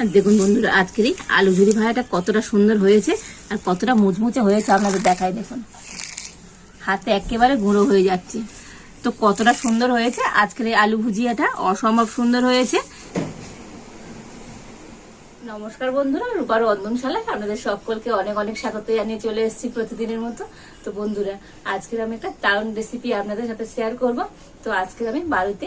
আর দেখুন বন্ধুরা, আজকের এই আলু ঝুরি ভাজাটা কতটা সুন্দর হয়েছে আর কতটা মুচমুচে হয়েছে আপনাদের দেখাই দেখুন। হাতে একেবারে গুঁড়ো হয়ে যাচ্ছে। তো কতটা সুন্দর হয়েছে আজকের এই আলু ভুজিয়াটা, অসম্ভব সুন্দর হয়েছে। নমস্কার বন্ধুরা, রূপার রন্ধনশালায় আপনাদের সকলকে অনেক অনেক স্বাগত জানিয়ে চলে এসেছি প্রতিদিনের মতো। তো বন্ধুরা, আজকের আমি একটা দারুণ রেসিপি আপনাদের সাথে শেয়ার করব। তো আজকে আমি বাড়িতে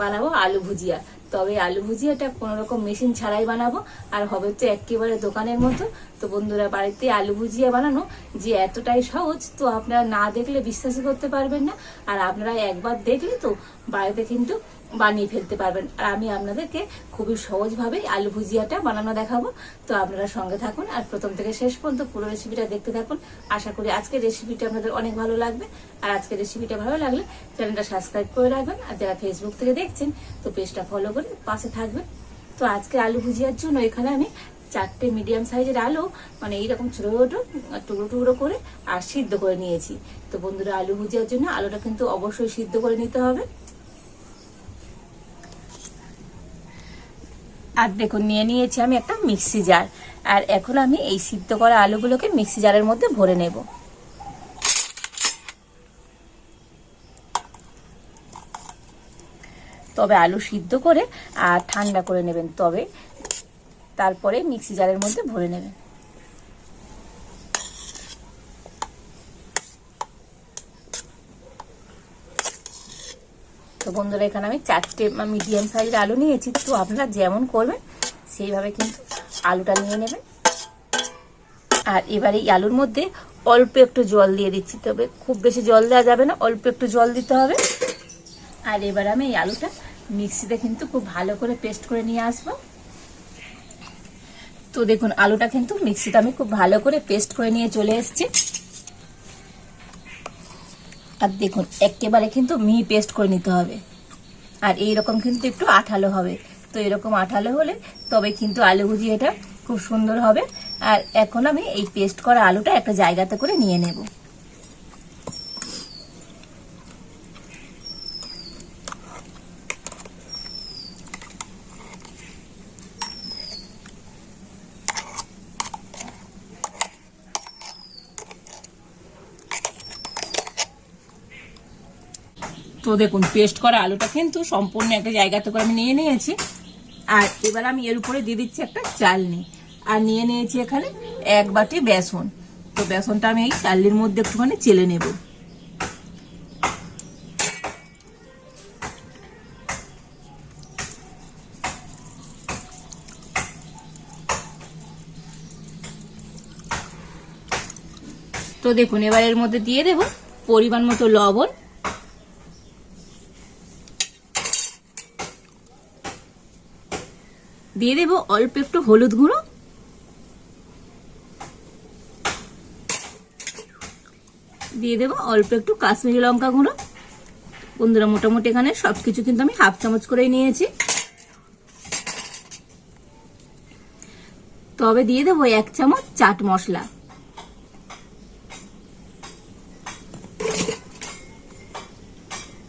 বানাবো আলু ভুজিয়া। তবে আলু ভুজিয়াটা কোনো রকম মেশিন ছাড়াই বানাবো। আর হবে তো একেবারে দোকানের মতো। তো বন্ধুরা, বাড়িতে আলু ভুজিয়া বানানো যে এতটাই সহজ, তো আপনারা না দেখলে বিশ্বাসই করতে পারবেন না। আর আপনারা একবার দেখলে তো বাড়িতে কিন্তু বানিয়ে ফেলতে পারবেন। আর আমি আপনাদেরকে খুবই সহজভাবেই আলু ভুজিয়াটা বানানো দেখাবো। তো আপনারা সঙ্গে থাকুন আর প্রথম থেকে শেষ পর্যন্ত পুরো রেসিপিটা দেখতে থাকুন। আশা করি আজকের রেসিপিটা আপনাদের অনেক ভালো লাগবে। আর আজকের রেসিপিটা ভালো লাগলে চ্যানেলটা সাবস্ক্রাইব করে রাখবেন। আর যারা ফেসবুক থেকে দেখছেন, তো পেজটা ফলো করে পাশে থাকবেন। তো আজকে আলু ভুজিয়ার জন্য এখানে আমি চারটে মিডিয়াম সাইজের আলু মানে এইরকম ছোটো ছোটো, টুকরো টুকরো করে আর সিদ্ধ করে নিয়েছি। তো বন্ধুরা, আলু ভুজিয়ার জন্য আলুটা কিন্তু অবশ্যই সিদ্ধ করে নিতে হবে। আর দেখুন, নিয়ে নিয়েছি আমি একটা মিক্সি জার আর এখন আমি এই সিদ্ধ করা আলুগুলোকে মিক্সি জারের মধ্যে ভরে নেব। তবে আলু সিদ্ধ করে আর ঠান্ডা করে নেবেন তবে। তারপরে মিক্সি জারের মধ্যে ভরে নেবেন। তো বন্ধুরা, এখানে আমি চারটে মিডিয়াম সাইজের আলু নিয়েছি। তো আপনারা যেমন করবেন, সেইভাবে কিন্তু আলুটা নিয়ে নেবেন। আর এবার এই আলুর মধ্যে অল্প একটু জল দিয়ে দিচ্ছি। তবে খুব বেশি জল দেওয়া যাবে না, অল্প একটু জল দিতে হবে। আর এবার আমি এই আলুটা মিক্সিতে কিন্তু খুব ভালো করে পেস্ট করে নিয়ে আসব। তো দেখুন, আলুটা কিন্তু মিক্সিতে আমি খুব ভালো করে পেস্ট করে নিয়ে চলে এসেছি। আর দেখুন, একেবারে কিন্তু মিহি পেস্ট করে নিতে হবে। আর এই রকম কিন্তু একটু আঠালো হবে। তো এরকম আঠালো হলে তবে কিন্তু আলু ভুজি এটা খুব সুন্দর হবে। আর এখন আমি এই পেস্ট করা আলুটা একটা জায়গাতে করে নিয়ে নেব। তো দেখুন পেস্ট করা আলুটা কিন্তু সম্পূর্ণ একটা জায়গাতে করে আমি নিয়ে নিয়েছি। আর এবার আমি এর উপরে দিয়ে দিচ্ছি একটা চালনি। আর নিয়ে নিয়েছি এখানে এক বাটি বেসন। তো বেসনটা আমি এই চালনির মধ্যে একটুখানি চেলে নেব। তো দেখুন, এবার এর মধ্যে দিয়ে দেব পরিমাণ মতো লবণ। দিয়ে দেব অল্প একটু হলুদ গুঁড়ো। দিয়ে দেব অল্প একটু কাশ্মীরি লঙ্কা গুঁড়ো। বন্ধুরা, মোটামুটি এখানে সবকিছু কিন্তু আমি হাফ চামচ করেই নিয়েছি। তবে দিয়ে দেবো এক চামচ চাট মশলা।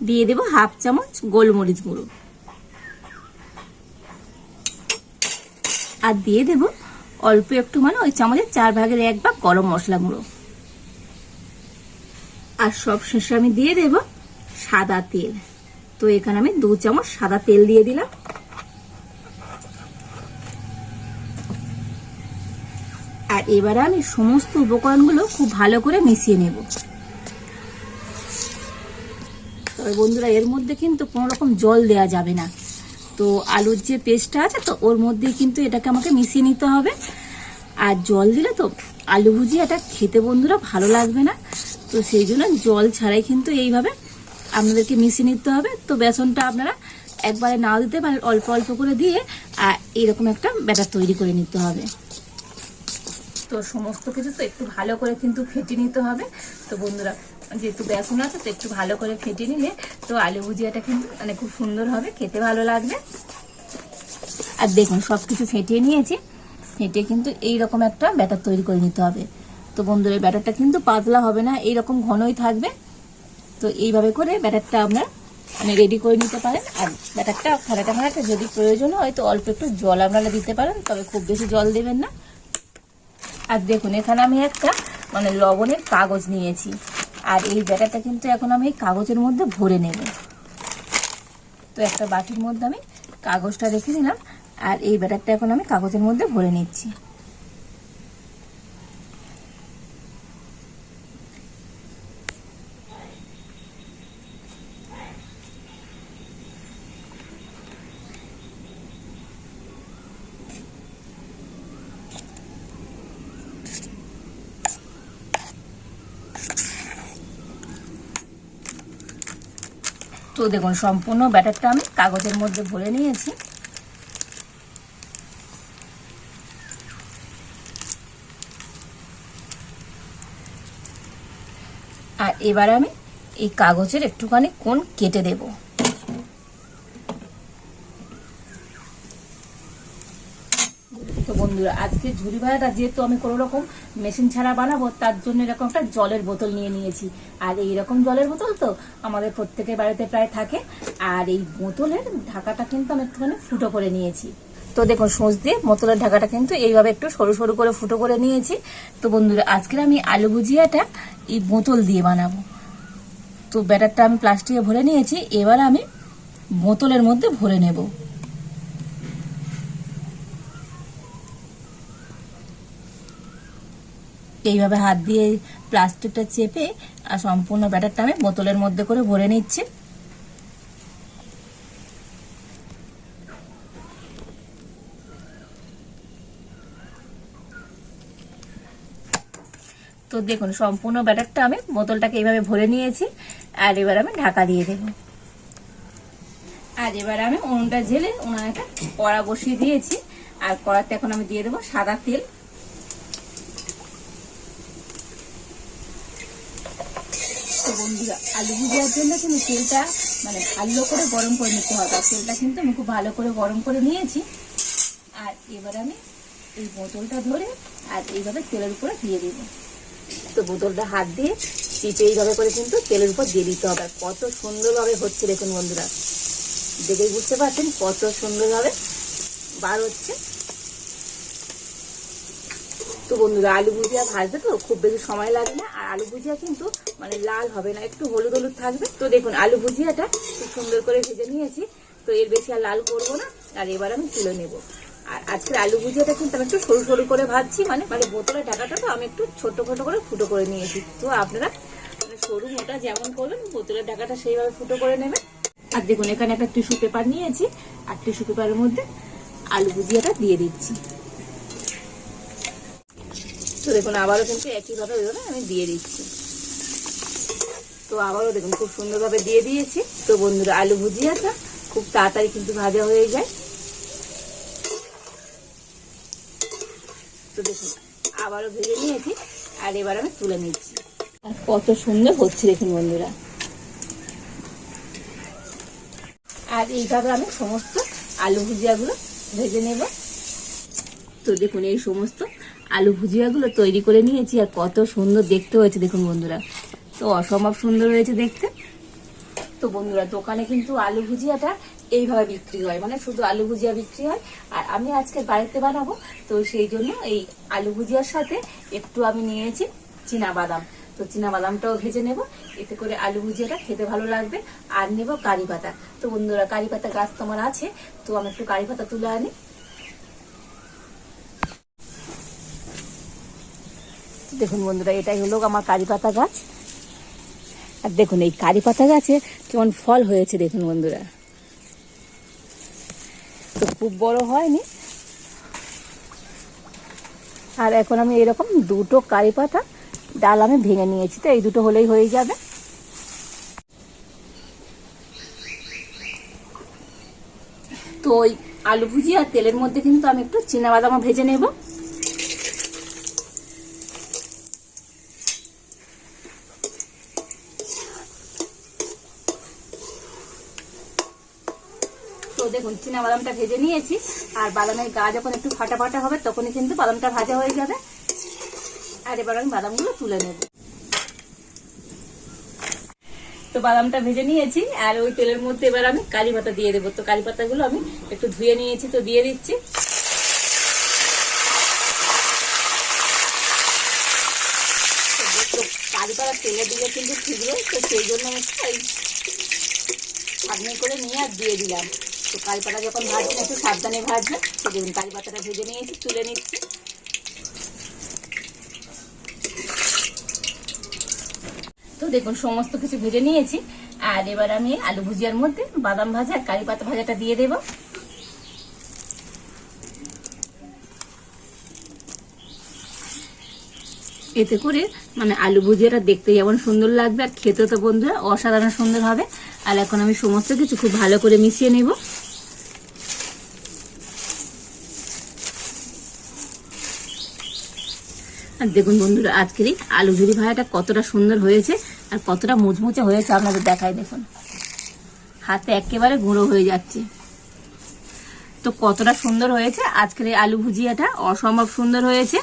দিয়ে দেবো হাফ চামচ গোলমরিচ গুঁড়ো। আর দিয়ে দেব অল্প একটু মানে ওই চামচের চার ভাগের এক ভাগ গরম মশলা গুঁড়ো। আর সব শেষে আমি দিয়ে দেব সাদা তেল। তো এখানে আমি দু চামচ সাদা তেল দিয়ে দিলাম। আর এবারে আমি সমস্ত উপকরণগুলো খুব ভালো করে মিশিয়ে নেব। তবে বন্ধুরা, এর মধ্যে কিন্তু কোনো রকম জল দেয়া যাবে না। তো আলুর যে পেস্টটা আছে, তো ওর মধ্যেই কিন্তু এটাকে আমাকে মিশিয়ে নিতে হবে। আর জল দিলে তো আলু ভুজি এটা খেতে বন্ধুরা ভালো লাগবে না। তো সেই জন্য জল ছাড়াই কিন্তু এইভাবে আপনাদেরকে মিশিয়ে নিতে হবে। তো বেসনটা আপনারা একবারে নাও দিতে পারেন, অল্প অল্প করে দিয়ে, আর এইরকম একটা ব্যাটার তৈরি করে নিতে হবে। তো সমস্ত কিছু তো একটু ভালো করে কিন্তু ফেটে নিতে হবে। তো বন্ধুরা যেহেতু বেসন আছে, তো একটু ভালো করে ফেটে নিলে তো আলু ভুজিয়াটা কিন্তু মানে খুব সুন্দর হবে, খেতে ভালো লাগবে। আর দেখুন সব কিছু ফেটিয়ে নিয়েছি ফেটে কিন্তু এই রকম একটা ব্যাটার তৈরি করে নিতে হবে। তো বন্ধুরা, এই ব্যাটারটা কিন্তু পাতলা হবে না, এইরকম ঘনই থাকবে। তো এইভাবে করে ব্যাটারটা আপনার মানে রেডি করে নিতে পারেন। আর ব্যাটারটা খানাটা খানাটা যদি প্রয়োজন হয়, তো অল্প একটু জল আপনারা দিতে পারেন, তবে খুব বেশি জল দেবেন না। আর দেখুন, এখানে আমি একটা মানে লবণের কাগজ নিয়েছি। আর এই ব্যাটারটা কিন্তু এখন আমি কাগজের মধ্যে ভরে নেব। তো একটা বাটির মধ্যে আমি কাগজটা রেখে দিলাম, আর এই ব্যাটারটা এখন আমি কাগজের মধ্যে ভরে নিচ্ছি। তো দেখুন, সম্পূর্ণ ব্যাটারটা আমি কাগজের মধ্যে ভরে নিয়েছি। আর এবার আমি এই কাগজের একটুখানি কোন কেটে দেব তো বন্ধুরা, আজকে ঝুড়ি ভাড়াটা যেহেতু আমি কোনো রকম মেশিন ছাড়া বানাবো, তার জন্য এরকম একটা জলের বোতল নিয়ে নিয়েছি। আর এই রকম জলের বোতল তো আমাদের প্রত্যেকের বাড়িতে প্রায় থাকে। আর এই বোতলের ঢাকাটা কিন্তু আমি একটুখানি ফুটো করে নিয়েছি। তো দেখুন, সোঁচ দিয়ে বোতলের ঢাকাটা কিন্তু এইভাবে একটু সরু সরু করে ফুটো করে নিয়েছি। তো বন্ধুরা, আজকের আমি আলু ভুজিয়াটা এই বোতল দিয়ে বানাবো। তো ব্যাটারটা আমি প্লাস্টিকে ভরে নিয়েছি, এবার আমি বোতলের মধ্যে ভরে নেব। এইভাবে হাত দিয়ে প্লাস্টিকটা চেপে, আর সম্পূর্ণ ব্যাটারটা আমি বোতলের মধ্যে করে ভরে নিচ্ছি। তো দেখুন, সম্পূর্ণ ব্যাটারটা আমি বোতলটাকে এইভাবে ভরে নিয়েছি, আর এবার আমি ঢাকা দিয়ে দেব। আর এবার আমি উনুনটা ঝেলে উনানে একটা কড়া বসিয়ে দিয়েছি, আর কড়াতে এখন আমি দিয়ে দেবো সাদা তেল। বন্ধুরা। আলু ভুজিয়ার জন্য কিন্তু তেলটা মানে ভালো করে গরম করে নিতে হবে। আর তেলটা কিন্তু আমি খুব ভালো করে গরম করে নিয়েছি। আর এবার আমি এই বোতলটা ধরে আর এইভাবে তেলের উপরে দিয়ে দেবো। তো বোতলটা হাত দিয়ে চিপে এইভাবে করে কিন্তু তেলের উপর দিয়ে দিতে হবে। কত সুন্দরভাবে হচ্ছে দেখুন বন্ধুরা। দেখেই বুঝতে পারছেন কত সুন্দরভাবে বার হচ্ছে। বন্ধুরা, আলু ভুজিয়া ভাজতে তো খুব বেশি সময় লাগে না, আর আলু ভুজিয়া কিন্তু মানে লাল হবে না, একটু হলুদ হলুদ থাকবে। তো দেখুন, আলু ভুজিয়াটা খুব সুন্দর করে ভেজে নিয়েছি, তো এর বেশি আর লাল করব না, আর এবার আমি তুলে নেব। আর আজকের আলু ভুজিয়াটা কিন্তু আমি একটু সরু সরু করে ভাজছি মানে মানে বোতলের ঢাকাটা তো আমি একটু ছোট ছোট করে ফুটো করে নিয়েছি। তো আপনারা মানে সরু মোটা যেমন করবেন বোতলের ঢাকাটা সেইভাবে ফুটো করে নেবেন। আর দেখুন, এখানে একটা টিস্যু পেপার নিয়েছি, আর টিস্যু পেপারের মধ্যে আলু ভুজিয়াটা দিয়ে দিচ্ছি। তো দেখুন, আবারও কিন্তু একইভাবে ওইভাবে আমি দিয়ে দিচ্ছি। তো আবারও দেখুন, খুব সুন্দরভাবে দিয়ে দিয়েছি। তো বন্ধুরা, আলু ভুজিয়াটা খুব তাড়াতাড়ি কিন্তু ভাজা হয়ে যায়। তো দেখুন, আবারও ভেজে নিয়েছি আর এবার আমি তুলে নিচ্ছি। আর কত সুন্দর হচ্ছে দেখুন বন্ধুরা। আর এইভাবে আমি সমস্ত আলু ভুজিয়াগুলো ভেজে নেব। তো দেখুন, এই সমস্ত আলু ভুজিয়াগুলো তৈরি করে নিয়েছি আর কত সুন্দর দেখতে হয়েছে, দেখুন বন্ধুরা। তো অসম্ভব সুন্দর হয়েছে দেখতে। তো বন্ধুরা, দোকানে কিন্তু আলু ভুজিয়াটা এইভাবে বিক্রি হয় মানে শুধু আলু ভুজিয়া বিক্রি হয়। আর আমি আজকে বাড়িতে বানাবো, তো সেই জন্য এই আলু ভুজিয়ার সাথে একটু আমি নিয়েছি বাদাম তো বাদামটাও ভেজে নেব, এতে করে আলু ভুজিয়াটা খেতে ভালো লাগবে। আর নেব কারি পাতা। তো বন্ধুরা, কারি পাতা গাছ তোমার আছে, তো আমি একটু কারি পাতা তুলে আনি। দেখুন বন্ধুরা, এটাই হলো আমার কারি পাতা গাছ। আর দেখুন, এই কারি পাতা গাছে কেমন ফল হয়েছে, দেখুন বন্ধুরা। তো খুব বড় হয়নি। আর এখন আমি এরকম দুটো কারি পাতা, ডাল আমি ভেঙে নিয়েছি, তো এই দুটো হলেই হয়ে যাবে। তো ওই আলু ভুজি আর তেলের মধ্যে কিন্তু আমি একটু বাদামও ভেজে নেব। দেখুন, চীনা বাদামটা ভেজে নিয়েছি, আর বাদামের গা যখন একটু ফাটা ফাটা হবে, তখনই কিন্তু বাদামটা ভাজা হয়ে যাবে। আর এবার আমি বাদামগুলো তুলে নেব। তো বাদামটা ভেজে নিয়েছি, আর ওই তেলের মধ্যে এবার আমি কারি পাতা দিয়ে দেবো। তো কারি পাতাগুলো আমি একটু ধুয়ে নিয়েছি, তো দিয়ে দিচ্ছি। কারি পাতা তেলে দিলে কিন্তু ঠিক তো সেই জন্য আমি করে নিয়ে আর দিয়ে দিলাম। তো কারি যখন ভাজবেন, একটু সাবধানে ভাজবেন। তো দেখুন কারি পাতাটা ভেজে নিয়েছি, তুলে নিচ্ছি। তো দেখুন, সমস্ত কিছু ভেজে নিয়েছি। আর এবার আমি আলু ভুজিয়ার মধ্যে বাদাম ভাজা আর কারি পাতা ভাজাটা দিয়ে দেবো। এতে করে মানে আলু ভুজিয়াটা দেখতে যেমন সুন্দর লাগবে, আর খেতে তো বন্ধুরা অসাধারণ সুন্দর হবে। আর এখন আমি সমস্ত কিছু খুব ভালো করে মিশিয়ে নেব। আর দেখুন বন্ধুরা, আজকের এই আলু ঝুরি ভাজাটা কতটা সুন্দর হয়েছে আর কতটা মুচমুচে হয়েছে আপনাদের দেখায় দেখুন। হাতে একেবারে গুঁড়ো হয়ে যাচ্ছে। তো কতটা সুন্দর হয়েছে আজকের এই আলু ভুজিয়াটা, অসম্ভব সুন্দর হয়েছে।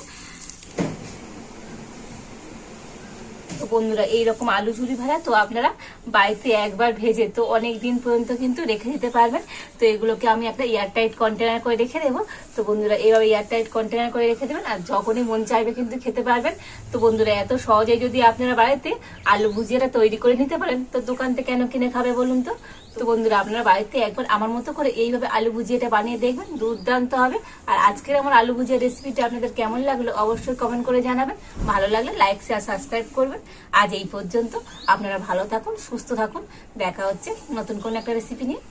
বন্ধুরা, এইরকম আলু ঝুরি ভাজা তো আপনারা বাড়িতে একবার ভেজে, তো অনেক দিন পর্যন্ত কিন্তু রেখে দিতে পারবেন। তো এগুলোকে আমি একটা এয়ারটাইট কন্টেনার করে রেখে দেবো। তো বন্ধুরা, এইভাবে এয়ারটাইট কন্টেনার করে রেখে দেবেন আর যখনই মন চাইবে কিন্তু খেতে পারবেন। তো বন্ধুরা, এত সহজে যদি আপনারা বাড়িতে আলু ভুজিয়াটা তৈরি করে নিতে পারেন, তো দোকান থেকে কেন কিনে খাবে বলুন তো? তো বন্ধুরা, আপনার বাড়িতে একবার আমার মতো করে এইভাবে আলু ভুজিয়াটা বানিয়ে দেখবেন, দুর্দান্ত হবে। আর আজকের আমার আলু ভুজিয়া রেসিপিটা আপনাদের কেমন লাগল অবশ্যই কমেন্ট করে জানাবেন। ভালো লাগলে লাইক শেয়ার সাবস্ক্রাইব করবেন। আজ এই পর্যন্ত আপনারা ভালো থাকুন, সুস্থ থাকুন। দেখা হচ্ছে নতুন কোন একটা রেসিপি নিয়ে।